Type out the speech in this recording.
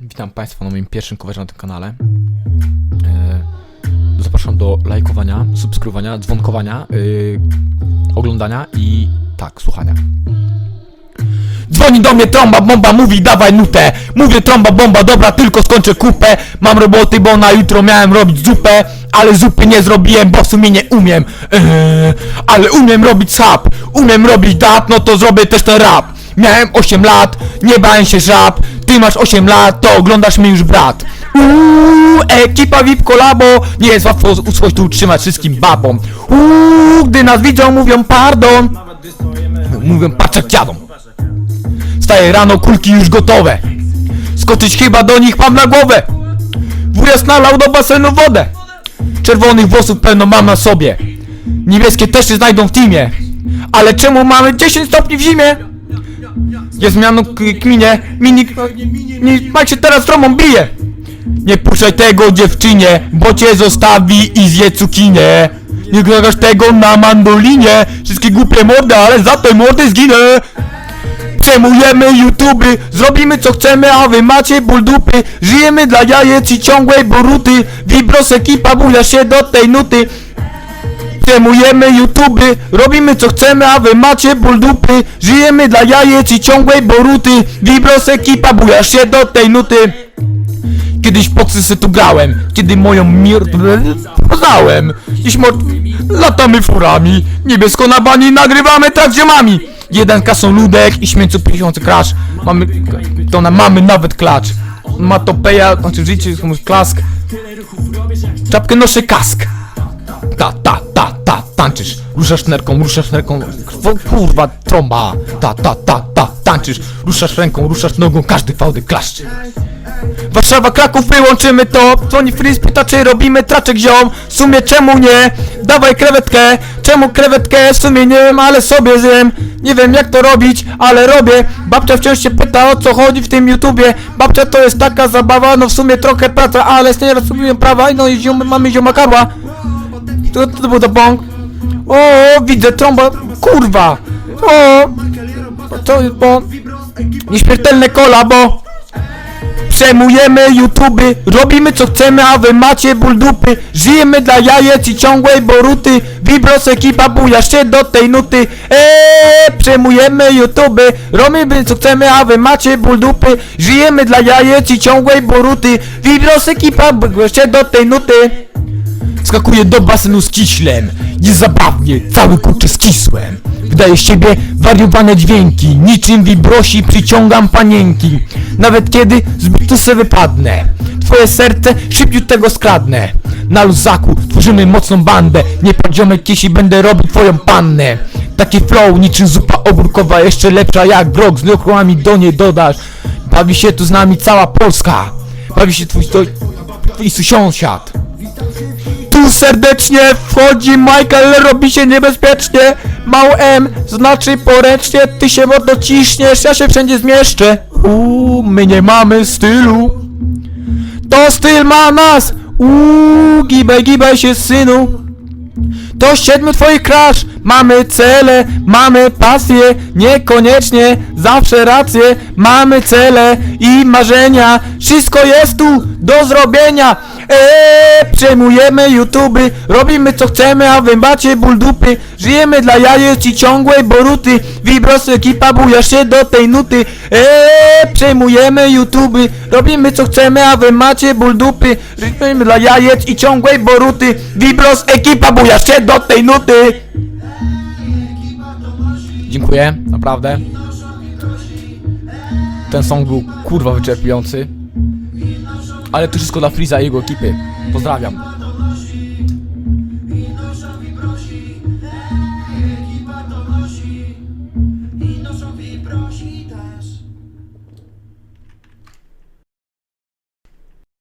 Witam Państwa na moim pierwszym coverze na tym kanale. E, zapraszam do lajkowania, subskrybowania, dzwonkowania, yy, oglądania i tak, słuchania. Dzwoni do mnie trąba bomba, mówi dawaj nutę. Mówię trąba bomba, dobra tylko skończę kupę. Mam roboty, bo na jutro miałem robić zupę Ale zupy nie zrobiłem, bo w sumie nie umiem. Eee, Ale umiem robić sap Umiem robić dap, no to zrobię też ten rap. Miałem 8 lat, nie bałem się żab Masz 8 lat, to oglądasz mnie już brat. Uuu, ekipa VIP kolabo Nie jest łatwo usłość tu utrzymać wszystkim babom. Uuu, gdy nas widzą mówią pardon. Mówią patrz jak Wstaję rano, kulki już gotowe. Skoczyć chyba do nich mam na głowę. Wujas nalał do basenu wodę. Czerwonych włosów pełno mam na sobie. Niebieskie też się znajdą w teamie. Ale czemu mamy 10 stopni w zimie? Jest zmianą k- kminie Mini... Nie, Mike się teraz tromą bije! Nie puszczaj tego dziewczynie Bo cię zostawi i zje cukinię Nie grasz tego na mandolinie. Wszystkie głupie mordy, ale za te mordy zginę. Przemujemy YouTube, zrobimy co chcemy, a wy macie ból dupy. Żyjemy dla jajec i ciągłej boruty Vibros ekipa buja się do tej nuty Przemujemy YouTube, robimy co chcemy, a wy macie ból dupy. Żyjemy dla jajec i ciągłej boruty. Vibros ekipa buja się do tej nuty. Kiedyś poksy tu grałem, kiedy moją mir... poznałem. Dziś latamy furami Niebiesko na bani, nagrywamy tak ziomami Jeden kasą ludek i śmieciu tysiące crash Mamy... to na mamy nawet klacz. Ma to peja, znaczy życie, klask. Czapkę noszę kask Ta, ta, ta, ta, tańczysz. Ruszasz nerką, ruszasz nerką. Kurwa, trąba. Ta, ta, ta, ta, tańczysz. Ruszasz ręką, ruszasz nogą, każdy fałdy klaszczy. Warszawa, Kraków, wyłączymy to. Dzwoni Fris, pyta czy robimy traczek ziom. W sumie czemu nie? Dawaj krewetkę. Czemu krewetkę? W sumie nie wiem, ale sobie zjem. Nie wiem jak to robić, ale robię. Babcia wciąż się pyta o co chodzi w tym YouTubie. Babcia to jest taka zabawa, no w sumie trochę praca Ale nie rozumiem prawa, no i ziom, mamy zioma karła To, to, to był to bąk O, widzę trąba, kurwa! O, to bo Nieśmiertelne kolabo Przejmujemy YouTube, robimy co chcemy, a wy macie ból dupy. Żyjemy dla jajec i ciągłej boruty. Vibros ekipa buja się do tej nuty. Eee, przejmujemy YouTube, robimy co chcemy, a wy macie ból dupy. Żyjemy dla jajec i ciągłej boruty. Vibros ekipa buja się do tej nuty Skakuję do basenu z kiślem. Jest zabawnie, cały kurczę skisłem Wydaje z siebie wariowane dźwięki. Niczym wibrosi przyciągam panienki. Nawet kiedy zbyt tu se wypadnę. Twoje serce szybciutko skradnę. Na luzaku tworzymy mocną bandę. Nie podziomek jeśli będę robił twoją pannę. Taki flow niczym zupa ogórkowa. Jeszcze lepsza jak brok z lokrołami do niej dodasz. Bawi się tu z nami cała Polska. Bawi się twój, twój, twój sąsiad serdecznie wchodzi Michael, robi się niebezpiecznie. Mało M znaczy poręcznie Ty się mocno ciśniesz, ja się wszędzie zmieszczę. Uuu, my nie mamy stylu. To styl ma nas. Uuu, gibaj, gibaj się synu. To siedmiu twoich crash Mamy cele, mamy pasję Niekoniecznie zawsze rację Mamy cele i marzenia. Wszystko jest tu do zrobienia Eee, przejmujemy YouTube Robimy co chcemy, a wy macie ból dupy. Żyjemy dla jajec i ciągłej boruty. Vibros ekipa buja się do tej nuty. Eee, przejmujemy YouTube Robimy co chcemy, a wy macie ból dupy. Żyjemy dla jajec i ciągłej boruty. Vibros ekipa buja się do tej nuty. Dziękuję, naprawdę. Ten song był kurwa wyczerpujący Ale to wszystko dla Friza i jego ekipy. Pozdrawiam